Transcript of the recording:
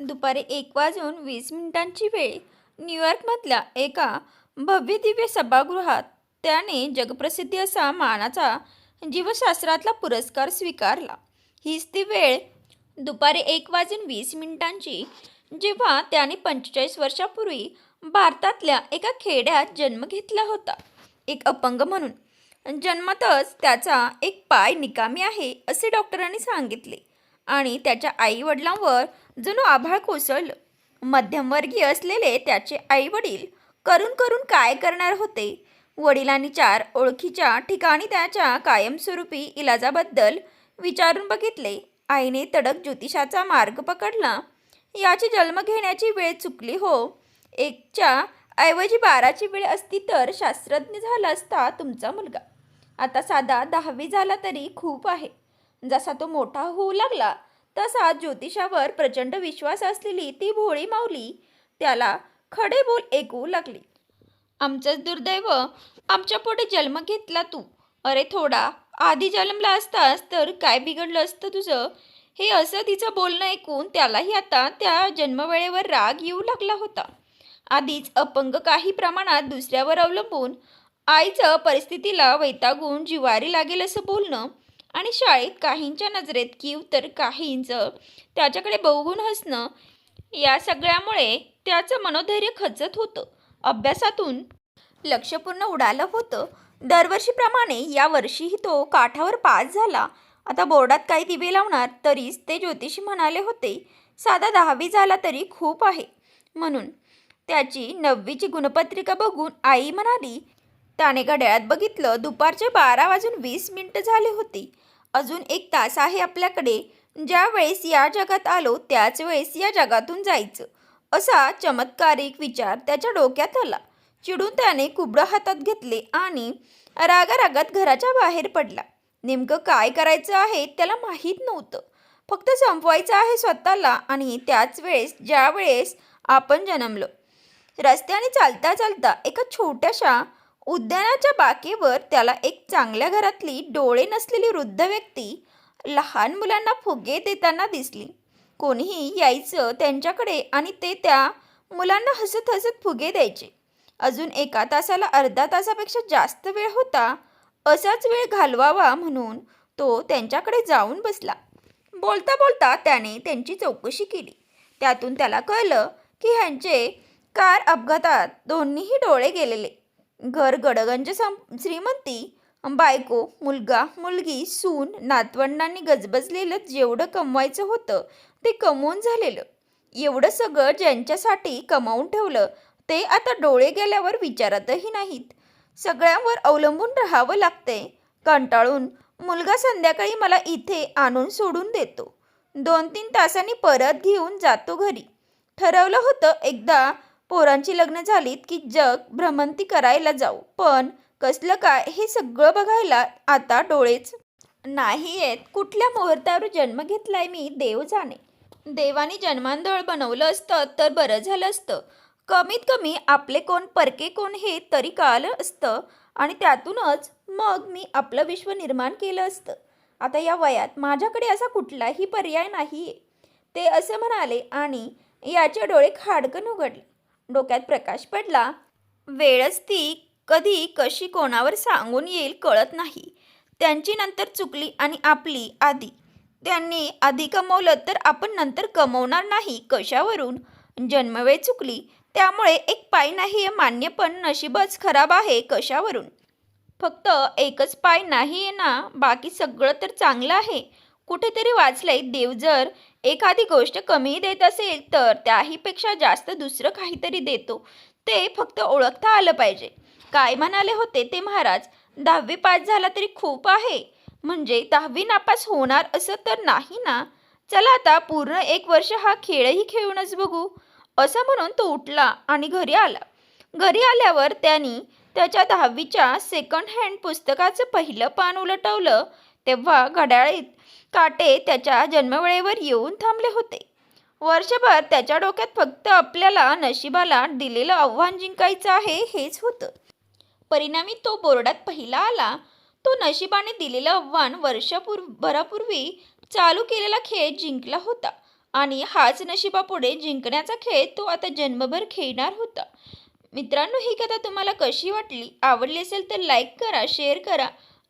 दुपारी एक वाजून वीस मिनिटांची वेळ. न्यूयॉर्कमधल्या एका भव्य दिव्य सभागृहात त्याने जगप्रसिद्धी असा मानाचा जीवशास्त्रातला पुरस्कार स्वीकारला. हीच ती वेळ दुपारी एक वाजून वीस मिनिटांची जेव्हा त्याने पंचेचाळीस वर्षापूर्वी भारतातल्या एका खेड्यात जन्म घेतला होता. एक अपंग म्हणून. जन्मतच त्याचा एक पाय निकामी आहे असे डॉक्टरांनी सांगितले. आणि त्याच्या आईवडिलांवर जणू आभाळ कोसळलं. मध्यमवर्गीय असलेले त्याचे आई वडील करून करून काय करणार होते? वडिलांनी चार ओळखीच्या ठिकाणी त्याच्या कायमस्वरूपी इलाजाबद्दल विचारून बघितले. आईने तडक ज्योतिषाचा मार्ग पकडला. याची जन्म घेण्याची वेळ चुकली हो. एकच्या ऐवजी बाराची वेळ असती तर शास्त्रज्ञ झाला असता तुमचा मुलगा. आता साधा दहावी झाला तरी खूप आहे. जसा तो मोठा होऊ लागला तसा ज्योतिषावर प्रचंड विश्वास असलेली ती भोळी माऊली त्याला खडे बोल ऐकू लागली. आमचंच दुर्दैव आमच्या पोटी जन्म घेतला तू. अरे थोडा आधी जन्मला असतास तर काय बिघडलं असतं तुझं हे असं तिचं बोलणं ऐकून त्यालाही आता त्या जन्मवेळेवर राग येऊ लागला होता. आधीच अपंग काही प्रमाणात दुसऱ्यावर अवलंबून आईचं परिस्थितीला वैतागून जिवारी लागेल असं बोलणं आणि शाळेत काहींच्या नजरेत कीव तर काहींचं. त्याच्याकडे बघून हसणं या सगळ्यामुळे त्याचं मनोधैर्य खचत होतं. अभ्यासातून लक्ष पूर्ण उडालं होतं. दरवर्षीप्रमाणे यावर्षीही तो काठावर पास झाला. आता बोर्डात काही दिवे लावणार तरीच ते ज्योतिषी म्हणाले होते साधा दहावी झाला तरी खूप आहे. म्हणून त्याची नववीची गुणपत्रिका बघून आई म्हणाली त्याने घड्याळात बघितलं दुपारचे बारा वाजून वीस मिनिटं झाले होती. अजून एक तास आहे आपल्याकडे. ज्या वेळेस या जगात आलो त्याच वेळेस या जगातून जायचं. असा चमत्कारिक विचार त्याच्या डोक्यात आला. चिडून त्याने कुबडं हातात घेतले आणि रागारागात घराच्या बाहेर पडला. नेमकं काय करायचं आहे त्याला माहीत नव्हतं. फक्त संपवायचं आहे स्वतःला आणि त्याच वेळेस ज्या वेळेस आपण जन्मलो. रस्त्याने चालता चालता एका छोट्याशा उद्यानाच्या बाकेवर त्याला एक चांगल्या घरातली डोळे नसलेली वृद्ध व्यक्ती लहान मुलांना फुगे देताना दिसली. कोणीही यायचं त्यांच्याकडे आणि ते त्या मुलांना हसत हसत फुगे द्यायचे. अजून एका तासाला अर्धा तासापेक्षा जास्त वेळ होता असाच वेळ घालवावा म्हणून तो त्यांच्याकडे जाऊन बसला. बोलता बोलता त्याने त्यांची चौकशी केली. त्यातून त्याला कळलं की ह्यांचे कार अपघातात दोन्हीही डोळे गेलेले. घर गडगंज सं श्रीमंती बायको मुलगा मुलगी सून नातवंडांनी गजबजलेलं जेवढं कमवायचं होतं ते कमवून झालेलं. एवढं सगळं ज्यांच्यासाठी कमावून ठेवलं ते आता डोळे गेल्यावर विचारतही नाहीत. सगळ्यांवर अवलंबून राहावं लागते कंटाळून मुलगा संध्याकाळी मला इथे आणून सोडून देतो. दोन तीन तासांनी परत घेऊन जातो घरी. ठरवलं होतं एकदा पोरांची लग्न झालीत की जग भ्रमंती करायला जाऊ. पण कसलं काय हे सगळं बघायला आता डोळेच नाही आहेत कुठल्या मुहूर्तावर जन्म घेतलाय मी देव जाणे. देवाने जन्मांधळ बनवलं असतं तर बरं झालं असतं. कमीत कमी आपले कोण परके कोण हे तरी कळालं असतं आणि त्यातूनच मग मी आपलं विश्व निर्माण केलं असतं. आता या वयात माझ्याकडे असा कुठलाही पर्याय नाही आहे ते असं म्हणाले आणि याचे डोळे खाडकन उघडले. डोक्यात प्रकाश पडला. वेळच ती कधी कशी कोणावर सांगून येईल कळत नाही. त्यांची नंतर चुकली आणि आपली आधी. त्यांनी आधी कमवलं तर आपण नंतर कमवणार नाही कशावरून? जन्मवेळ चुकली त्यामुळे एक पाय नाही हे मान्य पण नशीबच खराब आहे कशावरून? फक्त एकच पाय नाही आहे ना बाकी सगळं तर चांगलं आहे. कुठेतरी वाचलंय देव जर एखादी गोष्ट कमी देत असेल तर त्याहीपेक्षा जास्त दुसरं काहीतरी देतो. ते फक्त ओळखता आलं पाहिजे. काय म्हणाले होते ते महाराज? दहावी पास झाला तरी खूप आहे. म्हणजे दहावी नापास होणार असं तर नाही ना? चला आता पूर्ण एक वर्ष हा खेळही खेळूनच बघू. असं म्हणून तो उठला आणि घरी आला. घरी आल्यावर त्यांनी त्याच्या दहावीच्या सेकंड हँड पुस्तकाचं पहिलं पान उलटवलं. तेव्हा घड्याळीत काटे त्याच्या जन्मवेळेवर येऊन थांबले होते. वर्षभर त्याच्या डोक्यात फक्त आपल्याला नशिबाला दिलेलं आव्हान जिंकायचं आहे हेच होतं. परिणामी तो बोर्डात पहिला आला. तो नशिबाने दिलेलं आव्हान वर्षापूर्व भरापूर्वी चालू केलेला खेळ जिंकला होता आणि हाच नशिबापुढे जिंकण्याचा खेळ तो आता जन्मभर खेळणार होता. मित्रांनो ही कथा तुम्हाला कशी वाटली? आवडली असेल तर लाईक करा शेअर करा.